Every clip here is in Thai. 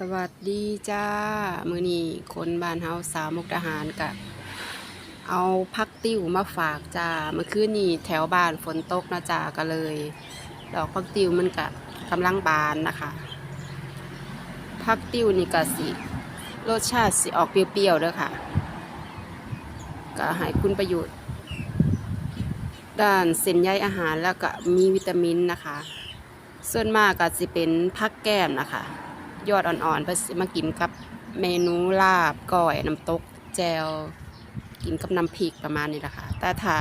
สวัสดีจ้า มือนี้คนบ้านเฮาสาวมุกดาหารกะเอาพักติ้วมาฝากจ้าเมื่อคืนนี้แถวบ้านฝนตกนะจ้าก็เลย ดอกพักติ้วมันกะกำลังบานนะคะพักติ้วนี่กะสิรสชาติสิออกเปรี้ยวๆเด้อค่ะก็ให้คุณประโยชน์ ด้านเส้นใยอาหารแล้วก็มีวิตามินนะคะ ส่วนมากก็จะเป็นพักแก้มนะคะ ยอดอ่อนๆเพื่อสิมากินกับเมนูลาบก้อยน้ำตกแจวกินกับน้ำพริกประมาณนี้แหละค่ะแต่ถ้า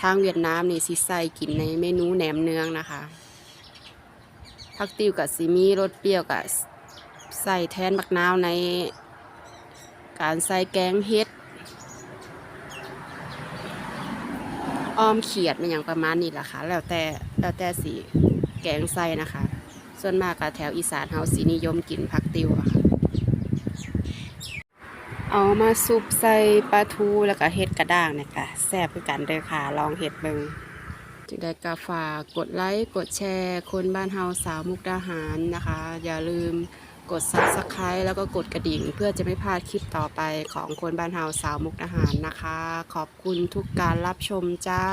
ทางเวียดนามนี่สิใส่กินในเมนูแหนมเนืองนะคะผักติวกับซีมีรสเปรี้ยวกับใส่แทนบักนาวในการใส่แกงเฮ็ดอ้อมเขียดมันอย่างประมาณนี้แหละค่ะ แล้วแต่แล้วแต่สีแกงใส่นะคะ ส่วนมากก็แถวอีสานเฮาสีนิยมกินผักติวอะค่ะ เอามาซุปใส่ปลาทูแล้วก็เห็ดกระด้างเนี่ยค่ะแซ่บคือกันเด้อค่ะลองเห็ดเบิงจึงได้กาฝากกดไลค์กดแชร์ คนบ้านเฮาสาวมุกดาหารนะคะ อย่าลืมกด subscribe แล้วก็กดกระดิ่ง เพื่อจะไม่พลาดคลิปต่อไปของคนบ้านเฮาสาวมุกดาหารนะคะ ขอบคุณทุกการรับชมจ้า